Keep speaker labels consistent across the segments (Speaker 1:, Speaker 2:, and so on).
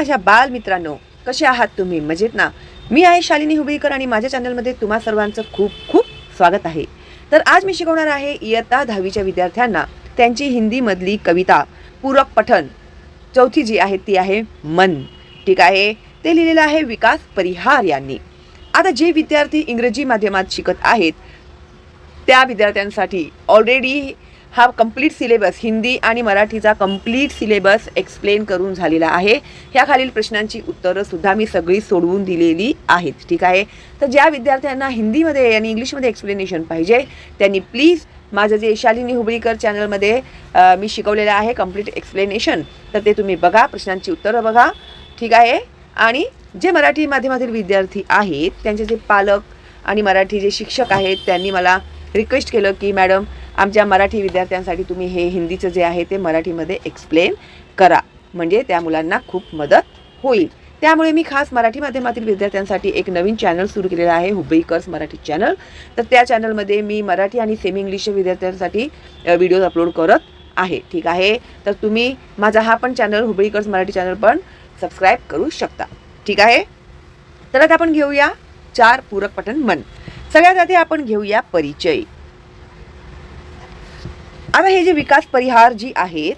Speaker 1: माझ्या बालमित्रांनो कसे आहात तुम्ही? मजेत ना? मी आहे शालिनी हुबळीकर आणि माझ्या चॅनलमध्ये तुम्हा सर्वांचं खूप खूप स्वागत आहे. तर आज मी शिकवणार आहे इयत्ता दहावीच्या विद्यार्थ्यांना त्यांची हिंदीमधली कविता पूरक पठन चौथी जी आहे ती आहे मन. ठीक आहे? ते लिहिलेलं आहे विकास परिहार यांनी. आता जे विद्यार्थी इंग्रजी माध्यमात शिकत आहेत त्या विद्यार्थ्यांसाठी ऑलरेडी हा कंप्लीट सिलेबस हिंदी आणि मराठीचा कंप्लीट सिलेबस एक्सप्लेन करून झालेला आहे. ह्या खालील प्रश्नांची उत्तरंसुद्धा मी सगळी सोडवून दिलेली आहेत. ठीक आहे? तर ज्या विद्यार्थ्यांना हिंदीमध्ये आणि इंग्लिशमध्ये एक्सप्लेनेशन पाहिजे त्यांनी प्लीज माझं जे शालिनी हुबळीकर चॅनलमध्ये मी शिकवलेलं आहे कंप्लीट एक्सप्लेनेशन तर ते तुम्ही बघा प्रश्नांची उत्तरं बघा. ठीक आहे? आणि जे मराठी माध्यमातील विद्यार्थी आहेत त्यांचे जे पालक आणि मराठी जे शिक्षक आहेत त्यांनी मला रिक्वेस्ट केलं की मॅडम आमच्या मराठी विद्यार्थ्यांसाठी तुम्ही हे हिंदीचं जे आहे ते मराठीमध्ये एक्सप्लेन करा. म्हणजे त्या मुलांना खूप मदत होईल. त्यामुळे मी खास मराठी माध्यमातील विद्यार्थ्यांसाठी एक नवीन चॅनल सुरू केलेलं आहे हुबईकर्स मराठी चॅनल तर त्या चॅनलमध्ये मी मराठी आणि सेमी इंग्लिशच्या विद्यार्थ्यांसाठी व्हिडिओज अपलोड करत आहे. ठीक आहे? तर तुम्ही माझा हा पण चॅनल हुबईकर्स मराठी चॅनल पण सबस्क्राईब करू शकता. ठीक आहे? तर आता आपण घेऊया चार पूरक पठण मन. सगळ्यात आधी आपण घेऊया परिचय. आता हे जे विकास परिहार जी आहेत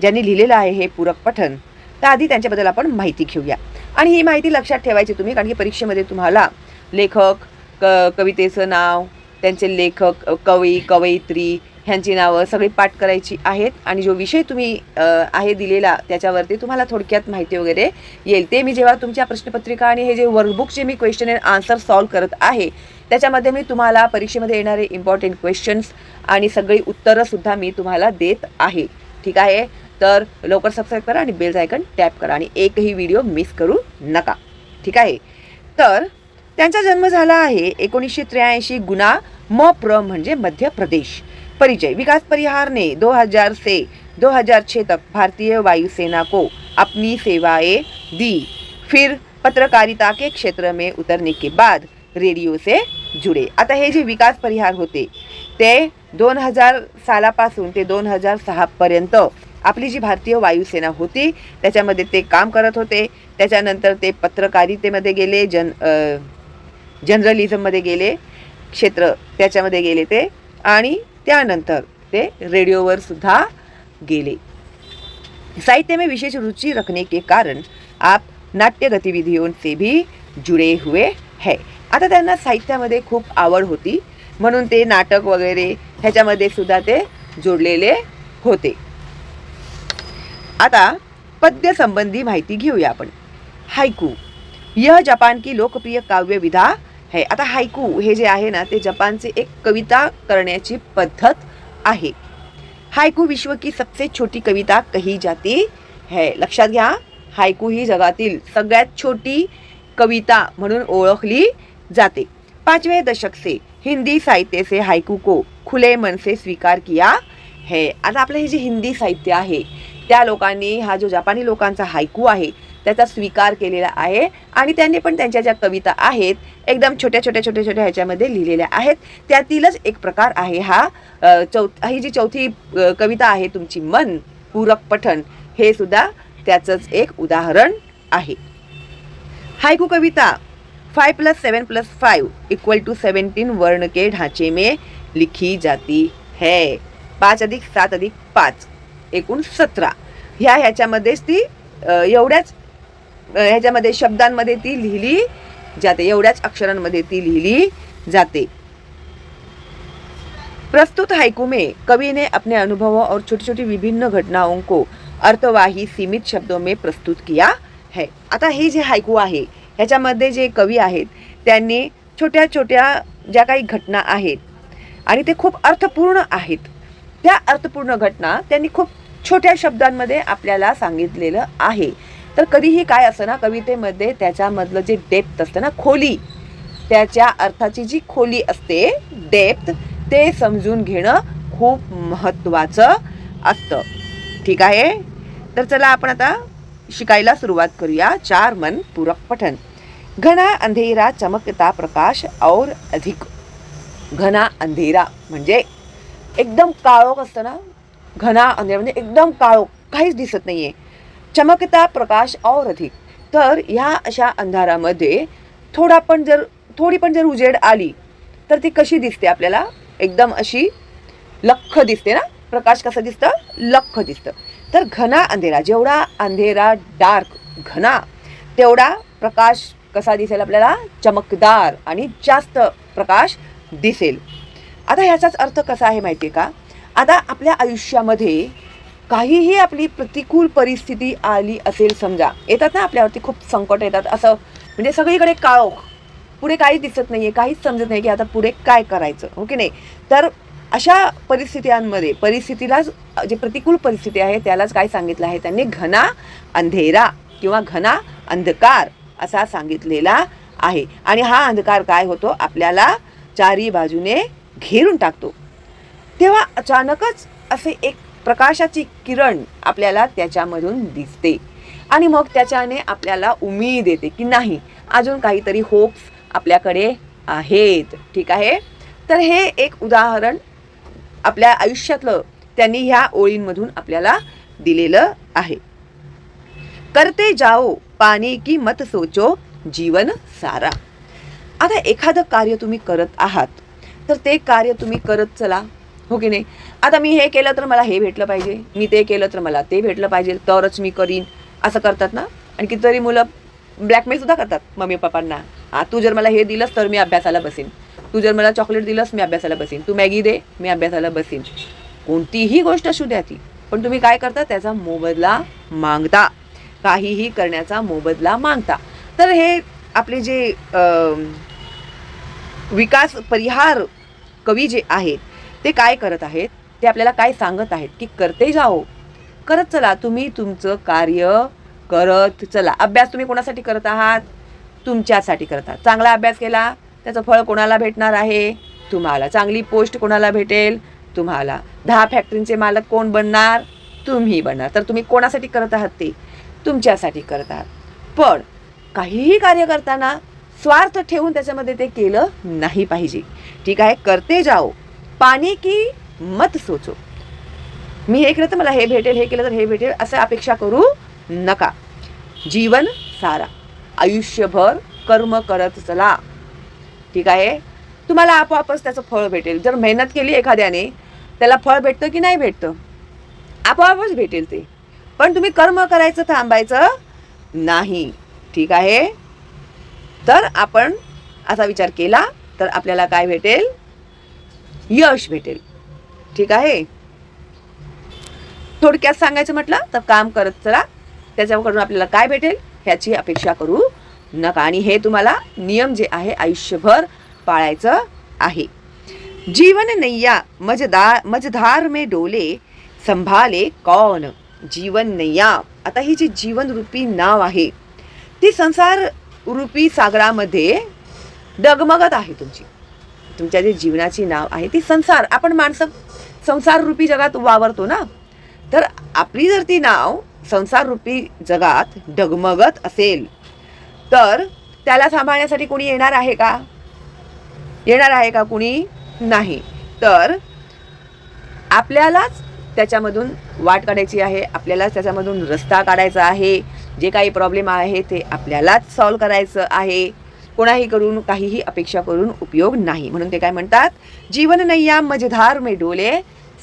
Speaker 1: ज्यांनी लिहिलेलं आहे हे पूरक पठन तर आधी त्यांच्याबद्दल आपण माहिती घेऊया. आणि ही माहिती लक्षात ठेवायची तुम्ही कारण की परीक्षेमध्ये तुम्हाला लेखक क कवितेचं नाव त्यांचे लेखक कवी कवयित्री ह्यांची नावं सगळी पाठ करायची आहेत. आणि जो विषय तुम्ही आहे दिलेला त्याच्यावरती तुम्हाला थोडक्यात माहिती वगैरे येईल. ते मी जेव्हा तुमच्या प्रश्नपत्रिका आणि हे जे वर्कबुकचे मी क्वेश्चन अँड आन्सर सॉल्व करत आहे त्याच्यामध्ये मी तुम्हाला परीक्षेमध्ये येणारे इम्पॉर्टंट क्वेश्चन्स आणि सगळी उत्तरंसुद्धा मी तुम्हाला देत आहे. ठीक आहे? तर लवकर सबस्क्राईब करा आणि बेल आयकन टॅप करा आणि एकही व्हिडिओ मिस करू नका. ठीक आहे? तर त्यांचा जन्म झाला आहे एकोणीसशे त्र्याऐंशी गुणा म प्र म्हणजे मध्य प्रदेश. परिचय विकास परिहार ने 2000 से 2006 तक भारतीय वायुसेना को अपनी सेवाएं दी। फिर पत्रकारिता के क्षेत्र में उतरने के बाद रेडिओ से जुड़े। आता हे जे विकास परिहार होते ते दोन हजार सालापासून ते दोन हजार सहापर्यंत आपली जी भारतीय वायुसेना होती त्याच्यामध्ये ते काम करत होते. त्याच्यानंतर ते पत्रकारितेमध्ये गेले जन जनरलिझममध्ये जर्नलिझममध्ये गेले क्षेत्र त्याच्यामध्ये गेले ते. आणि त्यानंतर ते रेडिओवर सुद्धा गेले. साहित्य में विशेष रुचि रखने के कारण आप नाट्य गतिविधियों से भी जुड़े हुए है. आता त्यांना साहित्यामध्ये खूप आवड होती म्हणून ते नाटक वगैरे ह्याच्यामध्ये सुद्धा ते जोडलेले होते. आता पद्यसंबंधी माहिती घेऊया आपण. हायकू यह जपान की लोकप्रिय काव्य विधा है आता हायकू हे जे आहे ना ते जपानचे एक कविता करण्याची पद्धत आहे. हायकू विश्व की सबसे छोटी कविता कही जाती है. लक्षात घ्या हायकू ही जगातील सगळ्यात छोटी कविता म्हणून ओळखली जाते. पाचवे दशक से हिंदी साहित्य से हायकू को खुले मन से स्वीकार किया है. आता आपलं हे जे हिंदी साहित्य आहे त्या लोकांनी हा जो जपानी लोकांचा हायकू आहे त्याचा स्वीकार केलेला आहे. आणि त्यांनी पण त्यांच्या ज्या कविता आहेत एकदम छोट्या छोट्या छोट्या छोट्या ह्याच्यामध्ये लिहिलेल्या आहेत. त्यातीलच एक प्रकार आहे हा. चौ ही जी चौथी कविता आहे तुमची मन पूरक पठन हे सुद्धा त्याचंच एक उदाहरण आहे. Haiku Kavita five plus seven plus five equal to seventeen वर्ण के ढांचे में लिखी जाती है. पाच अधिक सात अधिक पाच एकूण सतरा. ह्या ह्याच्यामध्येच ती एवढ्याच ह्याच्यामध्ये शब्दांमध्ये ती लिहिली जाते. एवढ्याच अक्षरांमध्ये ती लिहिली जाते. प्रस्तुत हाइकू में कवि ने अपने अनुभवों और छोटी छोटी विभिन्न घटनाओं को अर्थवाही सीमित शब्दों में प्रस्तुत किया है. आता हे जे हायकू आहे ह्याच्यामध्ये जे कवी आहेत त्यांनी छोट्या छोट्या ज्या काही घटना आहेत आणि ते खूप अर्थपूर्ण आहेत. त्या अर्थपूर्ण घटना त्यांनी खूप छोट्या शब्दांमध्ये आपल्याला सांगितलेलं आहे. तर कधीही काय असतं ना कवितेमध्ये त्याच्यामधलं जे डेप्थ असतं ना खोली त्याच्या अर्थाची जी खोली असते डेप्थ ते समजून घेणं खूप महत्त्वाचं असतं. ठीक आहे? तर चला आपण आता शिकायला सुरुवात करूया. चार मन पूरक पठन घना अंधेरा चमकता प्रकाश और अधिक. घना अंधेरा म्हणजे एकदम काळोख असतं ना? घना अंधेरा म्हणजे एकदम काळोख. काहीच दिसत नाही आहे चमकता प्रकाश और अधिक. तर ह्या अशा अंधारामध्ये थोडा पण जर थोडी पण जर उजेड आली तर ती कशी दिसते आपल्याला? एकदम अशी लख्ख दिसते ना? प्रकाश कसं दिसतं? लख्ख दिसतं. तर घना अंधेरा जेवढा अंधेरा डार्क घना तेवढा प्रकाश कसा दिसेल आपल्याला? चमकदार आणि जास्त प्रकाश दिसेल. आता ह्याचाच अर्थ कसा आहे माहिती आहे का? आता आपल्या आयुष्यामध्ये काहीही आपली प्रतिकूल परिस्थिती आली असेल समजा येतात ना आपल्यावरती खूप संकट येतात असं म्हणजे सगळीकडे काळोख. पुढे काहीच दिसत नाही आहे काहीच समजत नाही की आता पुढे काय करायचं हो की नाही? तर अशा परिस्थितींमध्ये परिस्थितीलाच जे प्रतिकूल परिस्थिती आहे त्यालाच काय सांगितलं आहे? त्यांनी घना अंधेरा किंवा घना अंधकार असा सांगितलेला आहे. आणि हा अंधकार काय होतो? आपल्याला चारी बाजूने घेरून टाकतो. तेव्हा अचानकच असे एक प्रकाशाची किरण आपल्याला त्याच्यामधून दिसते. आणि मग त्याच्याने आपल्याला उमेद येते की नाही अजून काहीतरी होप्स आपल्याकडे आहेत. ठीक आहे? तर हे एक उदाहरण आपल्या आयुष्यातलं त्यांनी ह्या ओळींमधून आपल्याला दिलेलं आहे. करते जाओ पाणी की मत सोचो जीवन सारा. आता एखादं कार्य तुम्ही करत आहात तर ते कार्य तुम्ही करत चला. हो की नाही? आता मी हे केलं तर मला हे भेटलं पाहिजे. मी ते केलं तर मला ते भेटलं पाहिजे. तरच मी करीन. असं करतात ना? आणि कितीतरी मुलं ब्लॅकमेलसुद्धा करतात मम्मी पप्पांना हा तू जर मला हे दिलंस तर मी अभ्यासाला बसीन. तू जर मला चॉकलेट दिलंस मी अभ्यासाला बसीन. तू मॅगी दे मी अभ्यासाला बसीन. कोणतीही गोष्ट असू द्या ती. पण तुम्ही काय करता? त्याचा मोबदला मागता. काहीही करण्याचा मोबदला मागता. तर हे आपले जे विकास परिहार कवी जे आहेत ते काय करत आहेत ते आपल्याला काय सांगत आहेत की करते जाओ. करत चला तुम्ही तुमचं कार्य करत चला. अभ्यास तुम्ही कोणासाठी करत आहात? तुमच्यासाठी करत आहात. चांगला अभ्यास केला त्याचं फळ कोणाला भेटणार आहे? तुम्हाला. चांगली पोस्ट कोणाला भेटेल? तुम्हाला. दहा फॅक्टरींचे मालक कोण बनणार? तुम्ही बनणार. तर तुम्ही कोणासाठी करत आहात ते? तुमच्यासाठी करत आहात. पण काहीही कार्य करताना स्वार्थ ठेवून त्याच्यामध्ये ते केलं नाही पाहिजे. ठीक आहे? करते जाओ. पाणी की मत सोचो. मी हे केलं तर मला हे भेटेल हे केलं तर हे भेटेल असं अपेक्षा करू नका. जीवन सारा. आयुष्यभर कर्म करत चला. ठीक आहे? तुम्हाला आपोआपच त्याचं फळ भेटेल. जर मेहनत केली एखाद्याने त्याला फळ भेटतं की नाही भेटतं? आपोआपच भेटेल ते. पण तुम्ही कर्म करायचं थांबायचं नाही. ठीक आहे? तर आपण असा विचार केला तर आपल्याला काय भेटेल? यश भेटेल. ठीक आहे? थोडक्यात सांगायचं म्हटलं तर काम करत चला. त्याच्याकडून आपल्याला काय भेटेल ह्याची अपेक्षा करू नका. आणि हे तुम्हाला नियम जे आहे आयुष्यभर पाळायचं आहे. जीवन नैया मजदार मजधार में डोले संभाले कौन? जीवन नैया. आता ही जी जीवनरूपी नाव आहे ती संसार रूपी सागरामध्ये डगमगत आहे तुमची. तुमच्या जे जीवनाची नाव आहे ती संसार आपण माणसं संसार रूपी जगात वावरतो ना? तर आपली जर ती नाव संसार रूपी जगात डगमगत असेल तर त्याला सांभाळण्यासाठी कोणी येणार आहे का? येणार आहे का कुणी नाही? तर आपल्यालाच त्याच्यामधून वाट काढायची आहे आपल्यालाच त्याच्यामधून रस्ता काढायचा आहे जे काही प्रॉब्लेम आहे ते आपल्यालाच सॉल्व करायचं आहे. कोणाही करून काहीही अपेक्षा करून उपयोग नाही. म्हणून ते काय म्हणतात? जीवन नैया मझधार मे डोले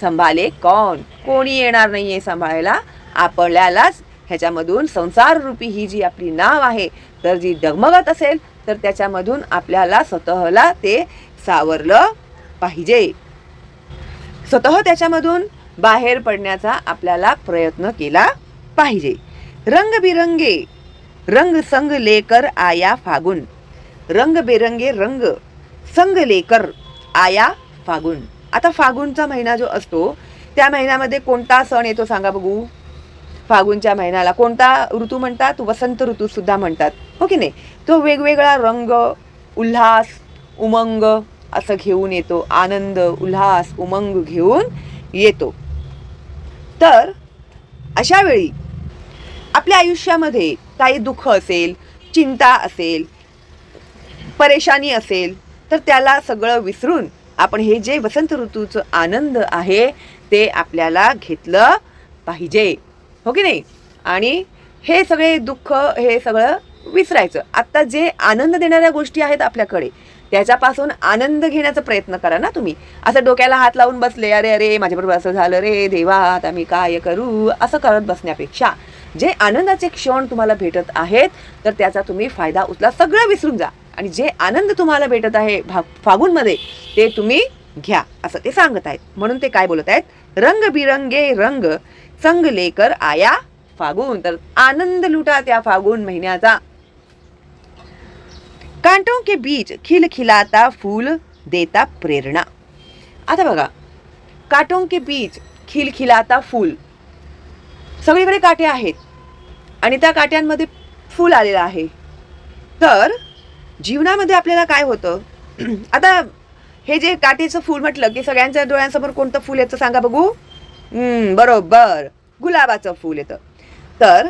Speaker 1: संभाले कौन? कोणी येणार नाहीये सांभाळायला. आपल्यालाच ह्याच्यामधून संसार रूपी ही जी आपली नाव आहे तर जी डगमगत असेल तर त्याच्यामधून आपल्याला स्वतःला ते सावरलं पाहिजे. स्वतः त्याच्यामधून बाहेर पडण्याचा आपल्याला प्रयत्न केला पाहिजे. रंगबिरंगे रंग संग लेकर आया फागुन. रंगबेरंगे रंग संग लेकर आया फागुन. आता फागुनचा महिना जो असतो त्या महिन्यामध्ये कोणता सण येतो सांगा बघू? फागुनच्या महिन्याला कोणता ऋतू म्हणतात? वसंत ऋतूसुद्धा म्हणतात. हो की नाही? तो वेगवेगळा रंग उल्हास उमंग असं घेऊन येतो. आनंद उल्हास उमंग घेऊन येतो. तर अशावेळी आपल्या आयुष्यामध्ये काही दुःख असेल चिंता असेल परेशानी असेल तर त्याला सगळं विसरून आपण हे जे वसंत ऋतूचं आनंद आहे ते आपल्याला घेतलं पाहिजे. हो की नाही? आणि हे सगळे दुःख हे सगळं विसरायचं. आत्ता जे आनंद देणाऱ्या गोष्टी आहेत आपल्याकडे त्याच्यापासून आनंद घेण्याचा प्रयत्न करा ना तुम्ही. असं डोक्याला हात लावून बसले अरे अरे माझ्याबरोबर असं झालं रे देवा आता मी काय करू? असं करत बसण्यापेक्षा जे आनंदाचे क्षण तुम्हाला भेटत आहेत तर त्याचा तुम्ही फायदा उचला सगळं विसरून जा. आणि जे आनंद तुम्हाला भेटत आहे भा फागूनमध्ये ते तुम्ही घ्या असं ते सांगत आहेत. म्हणून ते काय बोलत आहेत? रंगबिरंगे रंग संग लेकर आया फागून. तर आनंद लुटा त्या फागुन महिन्याचा. कांटों के बीच खिलखिलाता फूल देता प्रेरणा. आता बघा काटों के बीच खिलखिलाता फूल. सगळीकडे काटे आहेत आणि त्या काट्यांमध्ये फूल आलेलं आहे. तर जीवनामध्ये आपल्याला काय होतं? आता हे जे काठीचं फूल म्हटलं की सगळ्यांच्या डोळ्यांसमोर कोणतं फूल येतं सांगा बघू. बरोबर. गुलाबाचं फूल येतं. तर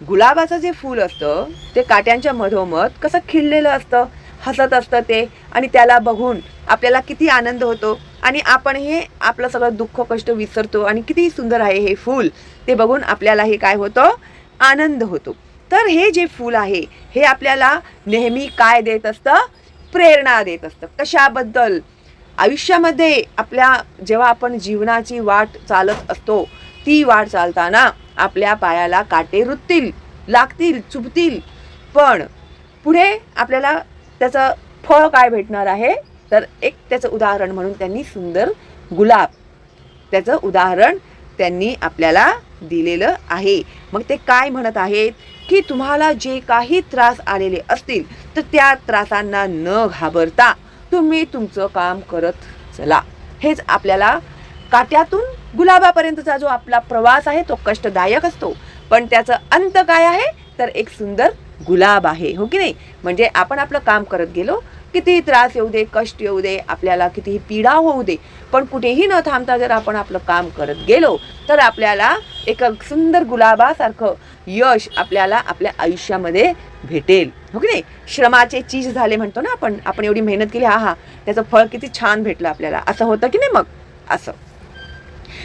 Speaker 1: गुलाबाचं जे फूल असतं ते काट्यांच्या मधोमध कसं खिळलेलं असतं हसत असतं ते आणि त्याला बघून आपल्याला किती आनंद होतो आणि आपण हे आपलं सगळं दुःख कष्ट विसरतो आणि किती सुंदर आहे हे फूल. ते बघून आपल्याला हे काय होतं? आनंद होतो. तर हे जे फूल आहे हे आपल्याला नेहमी काय देत असतं? प्रेरणा देत असतं. कशाबद्दल? आयुष्यामध्ये आपल्या जेव्हा आपण जीवनाची वाट चालत असतो ती वाट चालताना आपल्या पायाला काटे रुततील लागतील चुपतील पण पुढे आपल्याला त्याचं फळ काय भेटणार आहे? तर एक त्याचं उदाहरण म्हणून त्यांनी सुंदर गुलाब. त्याचं उदाहरण त्यांनी आपल्याला दिलेलं आहे. मग ते काय म्हणत आहेत? की तुम्हाला जे काही त्रास आलेले असतील तर त्या त्रासांना न घाबरता तुम्ही तुमचं काम करत चला. हेच आपल्याला काट्यातून गुलाबापर्यंतचा जो आपला प्रवास आहे तो कष्टदायक असतो. पण त्याचं अंत काय आहे? तर एक सुंदर गुलाब आहे हो की नाही? म्हणजे आपण आपलं काम करत गेलो कितीही त्रास येऊ दे कष्ट येऊ दे आपल्याला कितीही पीडा होऊ दे पण कुठेही न थांबता जर आपण आपलं काम करत गेलो तर आपल्याला एक सुंदर गुलाबासारखं यश आपल्याला आपल्या आयुष्यामध्ये भेटेल. हो की नाही? श्रमाचे चीज झाले म्हणतो ना आपण आपण एवढी मेहनत केली हा हा त्याचं फळ किती छान भेटलं आपल्याला. असं होतं की नाही मग? असं.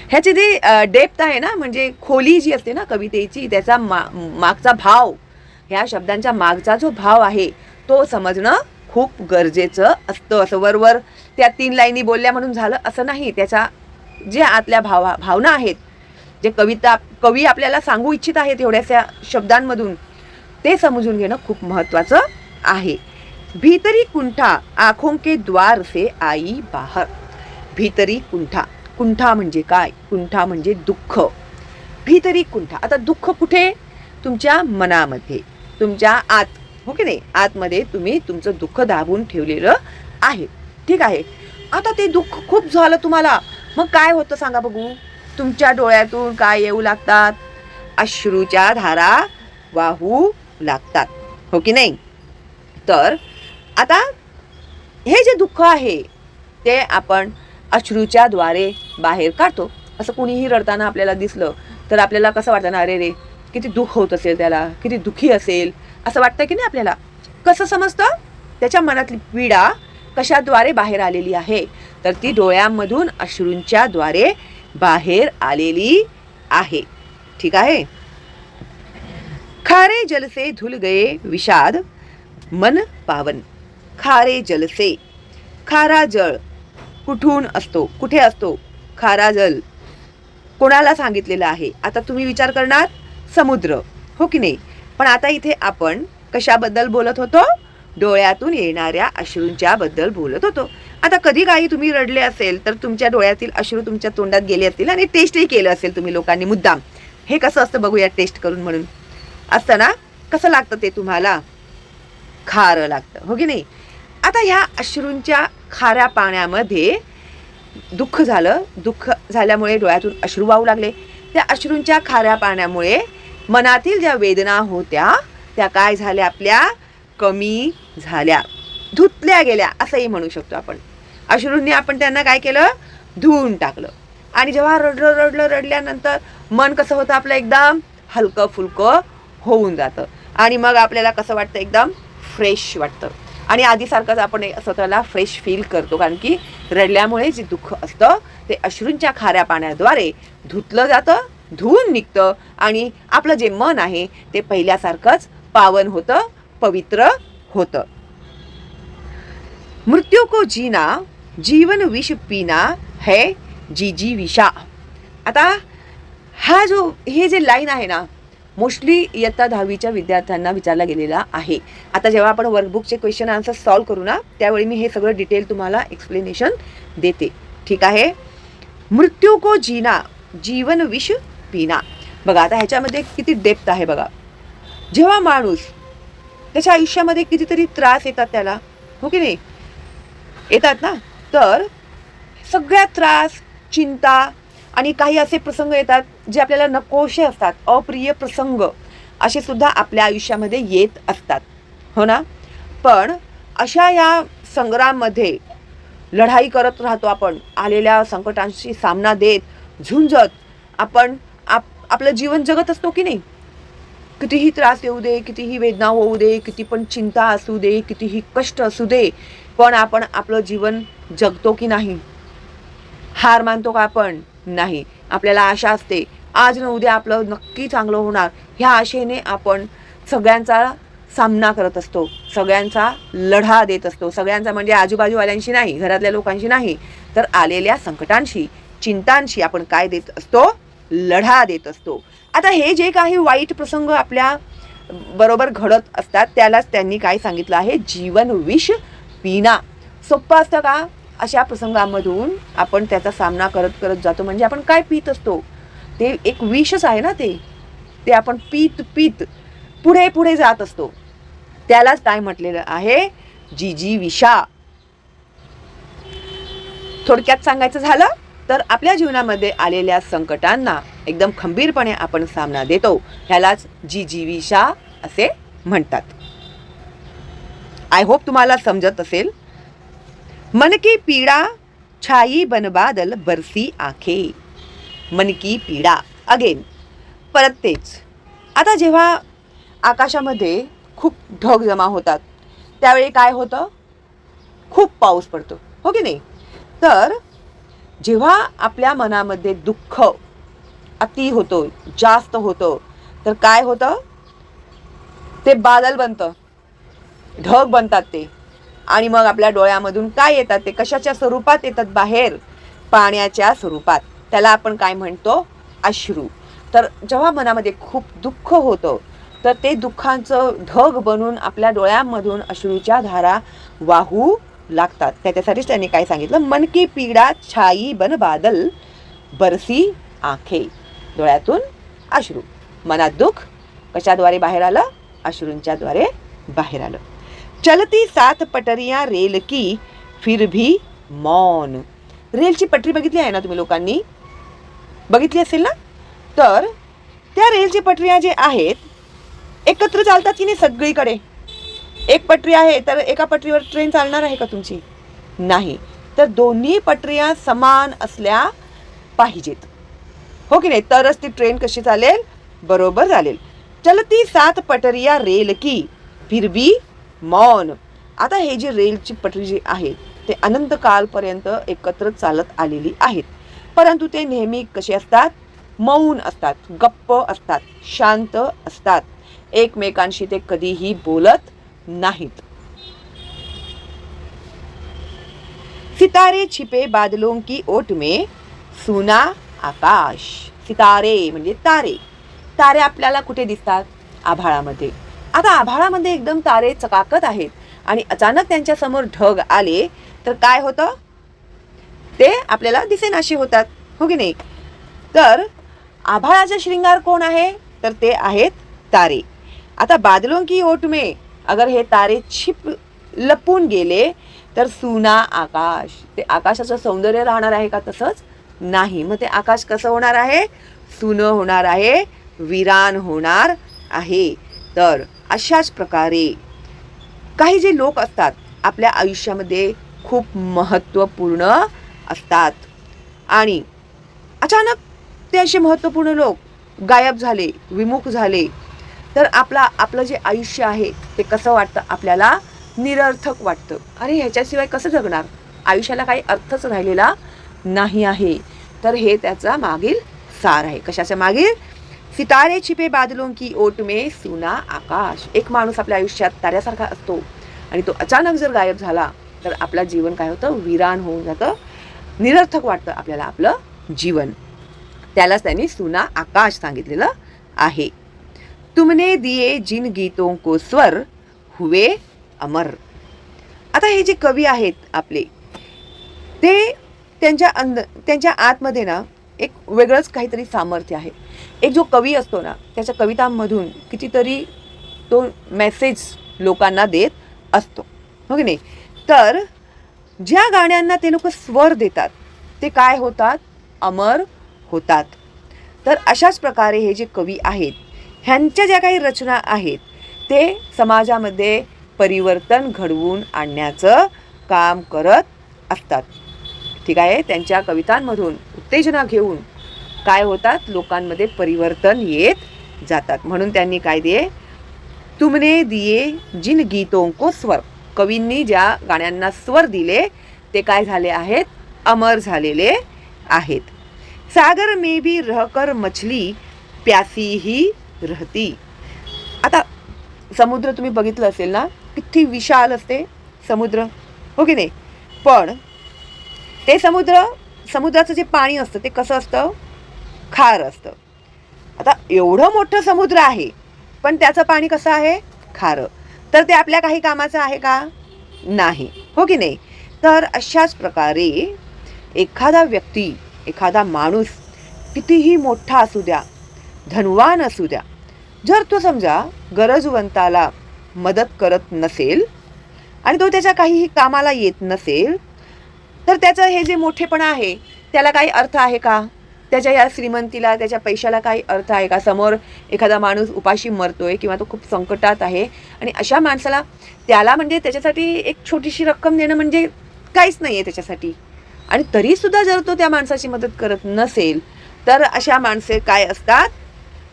Speaker 1: ह्याची जी डेप्थ आहे ना म्हणजे खोली जी असते ना कवितेची त्याचा मा मागचा भाव ह्या शब्दांच्या मागचा जो भाव आहे तो समजणं खूप गरजेचं असतं. असं वरवर त्या तीन लाईनी बोलल्या म्हणून झालं असं नाही. त्याच्या जे आतल्या भावा भावना आहेत जे कविता कवी आपल्याला सांगू इच्छित आहेत एवढ्याशा शब्दांमधून ते समजून घेणं खूप महत्त्वाचं आहे. भीतरी कुंठा आखों के द्वार से आई बाहर. भीतरी कुंठा कुंठा म्हणजे काय? कुंठा म्हणजे दुःख. भीतरी कुंठा. आता दुःख कुठे? तुमच्या मनामध्ये. तुमच्या आत हो की नाही? आतमध्ये तुम्ही तुमचं दुःख दाबून ठेवलेलं आहे. ठीक आहे. आता ते दुःख खूप झालं तुम्हाला. मग काय होतं सांगा बघू? तुमच्या डोळ्यातून काय येऊ लागतात? अश्रूच्या धारा वाहू लागतात. हो की नाही? तर आता हे जे दुःख आहे ते आपण अश्रूच्या द्वारे बाहेर काढतो. असं कुणीही रडताना आपल्याला दिसलं तर आपल्याला कसं वाटतं ना अरे रे किती दुःख होत असेल त्याला किती दुःखी असेल असं वाटतं की नाही आपल्याला? कसं समजतं? त्याच्या मनातली पीडा कशाद्वारे बाहेर आलेली आहे? तर ती डोळ्यांमधून अश्रूंच्या द्वारे बाहेर आलेली आहे. ठीक आहे? खारे जलसे धुल गए विषाद मन पावन. खारे जलसे. खारा जळ. कुठून असतो? कुठे असतो? खारा जल. कोणाला सांगितलेलं आहे? आता तुम्ही विचार करणार? समुद्र. हो की नाही? पण आता इथे आपण कशाबद्दल बोलत होतो? डोळ्यातून येणाऱ्या अश्रूंच्या बद्दल बोलत होतो. आता कधी काही तुम्ही रडले असेल तर तुमच्या डोळ्यातील अश्रू तुमच्या तोंडात गेले असतील आणि टेस्टही केलं असेल तुम्ही लोकांनी मुद्दाम. हे कसं असतं बघूया टेस्ट करून म्हणून. असतं ना कसं लागतं ते तुम्हाला? खारं लागतं. हो की नाही? आता ह्या अश्रूंच्या खाऱ्या पाण्यामध्ये दुःख झालं. दुःख झाल्यामुळे डोळ्यातून अश्रू वाहू लागले. त्या अश्रूंच्या खाऱ्या पाण्यामुळे मनातील ज्या वेदना होत्या त्या काय झाल्या आपल्या? कमी झाल्या. धुतल्या गेल्या असंही म्हणू शकतो आपण. अश्रूंनी आपण त्यांना काय केलं? धुवून टाकलं. आणि जेव्हा रडलं रडलं रडल्यानंतर मन कसं होतं आपलं एकदम? हलकं फुलकं होऊन जातं. आणि मग आपल्याला कसं वाटतं? एकदम फ्रेश वाटतं. आणि आधीसारखंच आपण स्वतःला फ्रेश फील करतो. कारण की रडल्यामुळे जे दुःख असतं ते अश्रूंच्या खाऱ्या पाण्याद्वारे धुतलं जातं धुवून निघतं आणि आपलं जे मन आहे ते पहिल्यासारखंच पावन होतं पवित्र होतं. मृत्यू को जीना जीवन विष पीना है जी जी विषा. आता हा जो हे जे लाईन आहे ना मोस्टली इयत्ता दहावीच्या विद्यार्थ्यांना विचारला गेलेला आहे. आता जेव्हा आपण वर्कबुकचे क्वेश्चन आन्सर सॉल्व करू ना त्यावेळी मी हे सगळं डिटेल तुम्हाला एक्सप्लेनेशन देते. ठीक आहे? मृत्यू को जीना जीवन विष पिना. बघा आता ह्याच्यामध्ये किती डेप्थ आहे बघा. जेव्हा माणूस त्याच्या आयुष्यामध्ये कितीतरी त्रास येतात त्याला हो की नाही? येतात ना? तर सगळ्या त्रास चिंता आणि काही असे प्रसंग येतात जे आपल्याला नकोशे असतात अप्रिय प्रसंग असे सुद्धा आपल्या आयुष्यामध्ये येत असतात. हो ना? पण अशा या संग्राममध्ये लढाई करत राहतो आपण आलेल्या संकटांशी सामना देत झुंजत आपण आपलं जीवन जगत असतो की नाही? कितीही त्रास येऊ दे कितीही वेदना होऊ दे किती पण चिंता असू दे कितीही कष्ट असू दे पण आपण आपलं जीवन जगतो की नाही? हार मानतो का आपण? नाही. आपल्याला आशा असते आज न उद्या आपलं नक्की चांगलं होणार. ह्या आशेने आपण सगळ्यांचा सामना करत असतो सगळ्यांचा लढा देत असतो. सगळ्यांचा म्हणजे आजूबाजूवाल्यांशी नाही घरातल्या लोकांशी नाही तर आलेल्या संकटांशी चिंतांशी आपण काय देत असतो? लढा देत असतो. आता हे जे काही वाईट प्रसंग आपल्या बरोबर घडत असतात त्यालाच त्यांनी काय सांगितलं आहे? जीवन विष पिना. सोपं असतं का? अशा प्रसंगामधून आपण त्याचा सामना करत करत जातो. म्हणजे आपण काय पित असतो? ते एक विषच आहे ना ते. ते आपण पीत पीत पुढे पुढे जात असतो. त्यालाच काय म्हटलेलं आहे? जी जी विषा. थोडक्यात सांगायचं झालं तर आपल्या जीवनामध्ये आलेल्या संकटांना एकदम खंबीरपणे आपण सामना देतो ह्यालाच जी जीविषा असे म्हणतात. आय होप तुम्हाला समजत असेल. मन की पीडा छाई बनबादल बरसी आखे. मन की पीडा अगेन परत तेच. आता जेव्हा आकाशामध्ये खूप ढग जमा होतात त्यावेळी काय होतं? खूप पाऊस पडतो हो की नाही? तर जेव्हा आपल्या मनामध्ये दुःख अति होतो जास्त होतं तर काय होतं? ते बादल बनतं. ढग बनतात ते. आणि मग आपल्या डोळ्यामधून काय येतात? ते कशाच्या स्वरूपात येतात बाहेर? पाण्याच्या स्वरूपात. त्याला आपण काय म्हणतो? अश्रू. तर जेव्हा मनामध्ये खूप दुःख होतं तर ते दुःखांचं ढग बनून आपल्या डोळ्यांमधून अश्रूच्या धारा वाहू लागतात. त्याच्यासाठीच त्यांनी काय सांगितलं? मन की पीडा छाई बन बादल बरसी आखे. डोळ्यातून अश्रू. मनात दुःख कशाद्वारे बाहेर आलं? अश्रूंच्याद्वारे बाहेर आलं. चलती सात पटरिया रेल की फिर भी मौन. रेलची पटरी बघितली आहे ना तुम्ही लोकांनी? बघितली असेल ना? तर त्या रेलची पटरिया जे आहेत एकत्र चालतात की नाही सगळीकडे? एक पटरी आहे तर एका पटरीवर ट्रेन चालणार आहे का तुमची? नाही. तर दोन्ही पटऱ्या समान असल्या पाहिजेत. हो की नाही? तरच ती ट्रेन कशी चालेल? बरोबर चालेल. चलती सात पटरिया रेल की फिरबी मौन. आता हे जी रेलची पटरी जी आहे ते अनंत कालपर्यंत एकत्र चालत आलेली आहेत. परंतु ते नेहमी कसे असतात? मौन असतात गप्प असतात शांत असतात. एकमेकांशी ते कधीही बोलत नाहीत. सितारे छिपे बादलों की ओट में सुना आकाश. सितारे म्हणजे तारे. तारे आपल्याला कुठे दिसतात? आभाळामध्ये. आता आभाळामध्ये एकदम तारे चकाकत आहेत आणि अचानक त्यांच्यासमोर ढग आले तर काय होतं? ते आपल्याला दिसेनाशी होतात. हो की नाही? तर आभाळाचा श्रृंगार कोण आहे? तर ते आहेत तारे. आता बादलों की ओट में अगर हे तारे छिप लपून गेले तर सुना आकाश. ते आकाशाचं सौंदर्य राहणार आहे का तसंच नाही. मग ते आकाश कसं होणार आहे? सुनं होणार आहे विरान होणार आहे. तर अशाच प्रकारे काही जे लोक असतात आपल्या आयुष्यामध्ये खूप महत्त्वपूर्ण असतात. आणि अचानक ते असे महत्त्वपूर्ण लोक गायब झाले विमुख झाले तर आपला आपलं जे आयुष्य आहे ते कसं वाटतं आपल्याला? निरर्थक वाटतं. अरे ह्याच्याशिवाय कसं जगणार? आयुष्याला काही अर्थच राहिलेला नाही आहे. तर हे त्याचा मागील सार आहे. कशाच्या मागील? सितारे छिपे बादलों की ओट मे सुना आकाश. एक माणूस आपल्या आयुष्यात ताऱ्यासारखा असतो आणि तो अचानक जर गायब झाला तर आपलं जीवन काय होतं? विरान होऊन जातं. निरर्थक वाटतं आपल्याला आपलं जीवन. त्यालाच त्यांनी सुना आकाश सांगितलेलं आहे. तुमने दिए जिन गीतों को स्वर हुए अमर। आता हे जे कवी आहेत आपले ते त्यांच्या अंद त्यांच्या आतमध्ये ना एक वेगळंच काहीतरी सामर्थ्य आहे. एक जो कवी असतो ना त्याच्या कवितांमधून कितीतरी तो मेसेज लोकांना देत असतो. हो की नाही? तर ज्या गाण्यांना ते लोक स्वर देतात ते काय होतात? अमर होतात. तर अशाच प्रकारे हे जे कवी आहेत ह्यांच्या ज्या काही रचना आहेत ते समाजामध्ये परिवर्तन घडवून आणण्याचं काम करत असतात. ठीक आहे? त्यांच्या कवितांमधून उत्तेजना घेऊन काय होतात? लोकांमध्ये परिवर्तन येत जातात. म्हणून त्यांनी काय दिये? तुमने दिये जिन गीतों को स्वर. कवींनी ज्या गाण्यांना स्वर दिले ते काय झाले आहेत? अमर झालेले आहेत. सागर मे भी रहकर मछली प्यासी ही रहती. आता समुद्र तुम्ही बघितलं असेल ना किती विशाल असते समुद्र. हो की नाही? पण ते समुद्र समुद्राचं जे पाणी असतं ते कसं असतं? खार असतं. आता एवढं मोठं समुद्र आहे पण त्याचं पाणी कसं आहे? खारं. तर ते आपल्या काही कामाचं आहे का? नाही. हो की नाही? तर अशाच प्रकारे एखादा व्यक्ती एखादा माणूस कितीही मोठा असू द्या धनवान असू द्या. जर तो समजा गरजवंताला मदत करत नसेल आणि तो त्याच्या काहीही कामाला येत नसेल तर त्याचं हे जे मोठेपणा आहे त्याला काही अर्थ आहे का? त्याच्या या श्रीमंतीला त्याच्या पैशाला काही अर्थ आहे का? समोर एखादा माणूस उपाशी मरतोय किंवा तो खूप संकटात आहे आणि अशा माणसाला त्याला म्हणजे त्याच्यासाठी एक छोटीशी रक्कम देणं म्हणजे काहीच नाही आहे त्याच्यासाठी. आणि तरीसुद्धा जर तो त्या माणसाची मदत करत नसेल तर अशा माणसे काय असतात?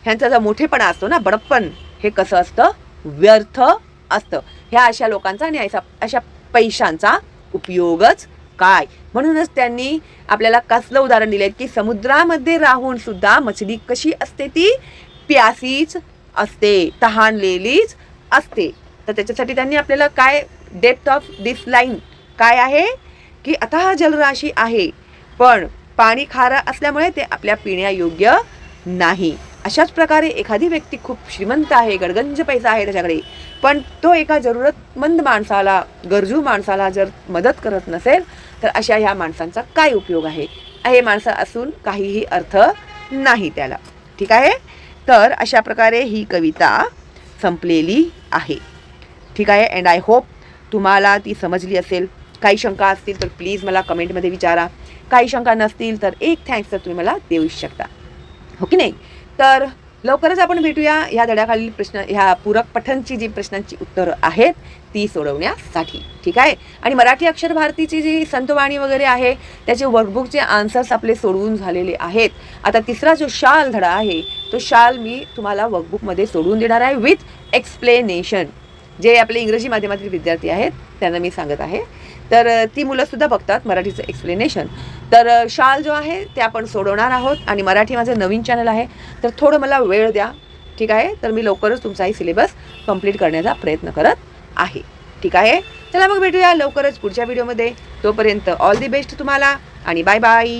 Speaker 1: ह्यांचा जो मोठेपणा असतो ना बडप्पन हे कसं असतं? व्यर्थ असतं. ह्या अशा लोकांचा आणि अशा अशा पैशांचा उपयोगच काय? म्हणूनच त्यांनी आपल्याला कसलं उदाहरण दिलं की समुद्रामध्ये राहून सुद्धा मछली कशी असते ती? प्यासीच असते तहानलेलीच असते. तर त्याच्यासाठी त्यांनी आपल्याला काय डेप्थ ऑफ दिस लाईन काय आहे? की आता हा जलराशी आहे पण पाणी खारं असल्यामुळे ते आपल्या पिण्यायोग्य नाही. अशाच प्रकारे एखादी व्यक्ती खूप श्रीमंत आहे गडगंज पैसा आहे त्याच्याकडे. पण तो एका जरूरतमंद माणसाला गरजू माणसाला जर मदत करत नसेल तर अशा ह्या माणसांचा काय उपयोग आहे? हे माणसं असून काहीही अर्थ नाही त्याला. ठीक आहे? तर अशा प्रकारे ही कविता संपलेली आहे. ठीक आहे? अँड आय होप तुम्हाला ती समजली असेल. काही शंका असतील तर प्लीज मला कमेंटमध्ये विचारा. काही शंका नसतील तर एक थँक्स तर तुम्ही मला देऊ शकता. हो की नाही? तर लवकरच आपण भेटूया ह्या धड्याखालील प्रश्न ह्या पूरक पठनची जी प्रश्नांची उत्तरं आहेत ती सोडवण्यासाठी. ठीक आहे? आणि मराठी अक्षर भारतीची जी संतवाणी वगैरे आहे त्याचे वर्कबुकचे आन्सर्स आपले सोडवून झालेले आहेत. आता तिसरा जो शाल धडा आहे तो शाल मी तुम्हाला वर्कबुकमध्ये सोडवून देणार आहे विथ एक्सप्लेनेशन जे आपले इंग्रजी माध्यमातील विद्यार्थी आहेत त्यांना मी सांगत आहे. तर ती मुलंसुद्धा बघतात मराठीचं एक्सप्लेनेशन तर शाल जो आहे ते आपण सोडवणार आहोत आणि मराठी माझं नवीन चॅनल आहे. तर थोडं मला वेळ द्या. ठीक आहे? तर मी लवकरच तुमचाही सिलेबस कंप्लीट करण्याचा प्रयत्न करत आहे. ठीक आहे? चला मग भेटूया लवकरच पुढच्या व्हिडिओमध्ये तोपर्यंत ऑल दी बेस्ट तुम्हाला आणि बाय बाय